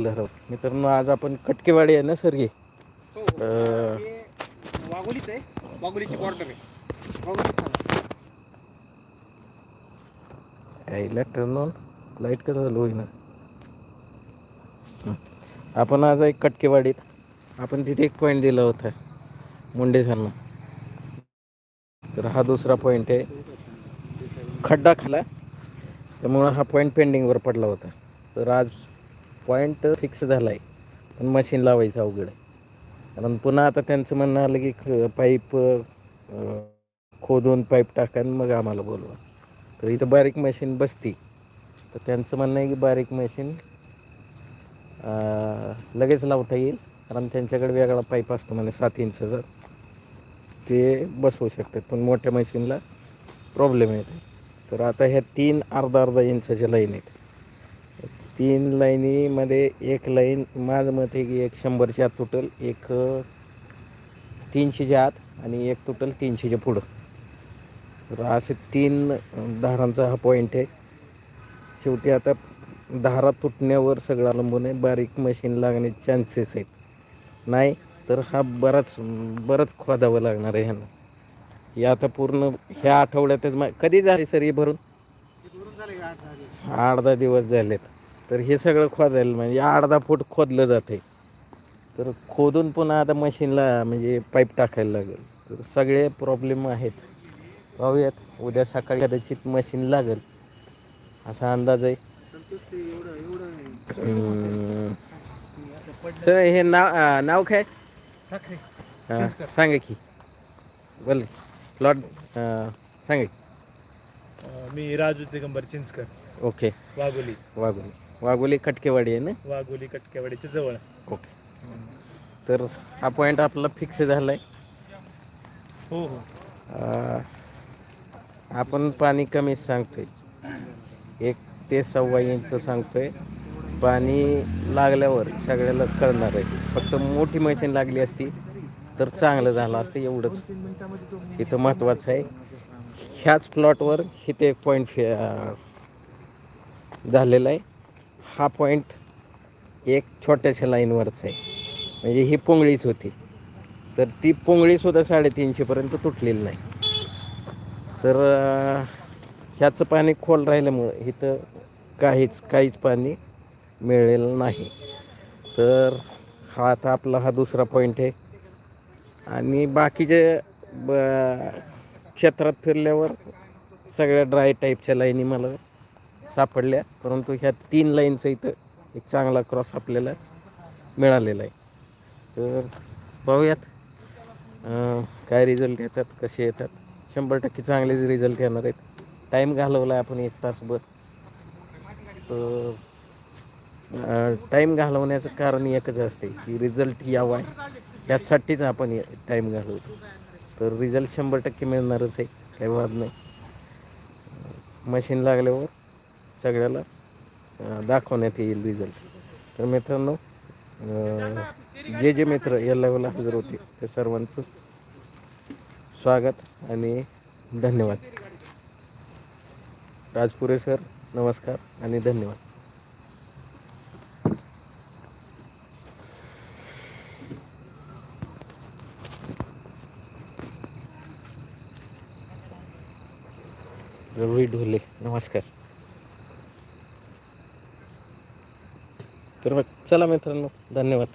मित्रांनो आज आपण कटकेवाडी आहे ना सर ही? हो हे वाघोलीच आहे. वाघोलीची बॉर्डर आहे. टर्न ऑन लाइट कसं चालू होईना. आपण आज एक कटकेवाडीत. आपण तिथे एक पॉईंट दिला होता मुंडे सरना तर हा दुसरा पॉईंट आहे. खड्डा खाला. त्यामुळं हा पॉईंट पेंडिंगवर पडला होता. तर आज पॉईंट फिक्स झाला आहे पण मशीन लावायचं अवघड आहे. कारण पुन्हा आता त्यांचं म्हणणं आलं की पाईप खोदून पाईप टाका मग आम्हाला बोलवा. तर इथं बारीक मशीन बसती. तर त्यांचं म्हणणं आहे की बारीक मशीन लगेच लावता येईल. कारण त्यांच्याकडे वेगळा पाईप असतो म्हणजे सात इंचचा. ते बसवू शकतात. पण मोठ्या मशीनला प्रॉब्लेम येते तर आता ह्या तीन अर्धा अर्धा इंचाच्या लाईन आहेत. तीन लाईनीमध्ये एक लाईन माझं मत आहे की एक शंभरच्या आत तुटल एक तीनशेच्या आत आणि एक तुटल तीनशेच्या पुढं. तर असे तीन धारांचा हा पॉईंट आहे. शेवटी आता धारा तुटण्यावर सगळं अवलंबून आहे. बारीक मशीन लागण्याचे चान्सेस आहेत. नाही तर हा बराच बरंच खोदावं लागणार आहे ह्यांना. हे आता पूर्ण ह्या आठवड्यातच मा कधी झाले सर हे भरून? आठ दहा दिवस झालेत. तर हे सगळं खोदायला म्हणजे दहा फूट खोदलं जाते तर खोदून पुन्हा आता मशीनला म्हणजे पाईप टाकायला लागेल. तर सगळे प्रॉब्लेम आहेत. पाहूयात उद्या सकाळी कदाचित मशीन लागेल. असा अंदाज आहे. सर हे नाव नाव काय? सांगा की. बोल प्लॉट सांगा मी राजू दिगंबर चिंचकर. ओके. वाघोली. वाघोली. वाघोली खटकेवाडी आहे ना? वाघोली कटकेवाडीच्या जवळ. ओके. तर हा पॉईंट आपला फिक्स झाला आहे हो. हो आपण पाणी कमीच सांगतोय. एक ते सव्वा इंच सांगतोय. पाणी लागल्यावर सगळ्यालाच कळणार आहे. फक्त मोठी मशीन लागली असती तर चांगलं झालं असतं एवढंच. इथं महत्त्वाचं आहे. ह्याच प्लॉटवर इथे एक पॉईंट झालेला आहे. हा पॉईंट एक छोट्याशा लाईनवरच आहे. म्हणजे ही पोंगळीच होती. तर ती पोंगळीसुद्धा साडेतीनशेपर्यंत तुटलेली नाही. तर ह्याचं पाणी खोल राहिल्यामुळं इथं काहीच काहीच पाणी मिळेल नाही. तर हा आता आपला हा दुसरा पॉईंट आहे. आणि बाकीचे ब क्षेत्रात फिरल्यावर सगळ्या ड्राय टाईपच्या लाईनी मला सापडल्या. परंतु ह्या तीन लाईनचं इथं एक चांगला क्रॉस आपल्याला मिळालेला आहे. तर पाहूयात काय रिझल्ट येतात कसे येतात. शंभर टक्के चांगलेच रिझल्ट येणार आहेत. टाईम घालवला आहे आपण एक तासभर. तर टाईम घालवण्याचं कारण एकच असते की रिझल्ट यावा यासाठीच आपण टाईम घालवतो. तर रिझल्ट शंभर टक्के मिळणारच आहे. काही वाद नाही. मशीन लागल्यावर सगळ्याला दाखवण्यात येईल रिझल्ट तर मित्रांनो जे जे मित्र या लेवलला हजर होते ते सर्वांचं स्वागत आणि धन्यवाद. राजपुरे सर नमस्कार आणि धन्यवाद. रवी ढोले नमस्कार. तर मग चला मित्रांनो धन्यवाद.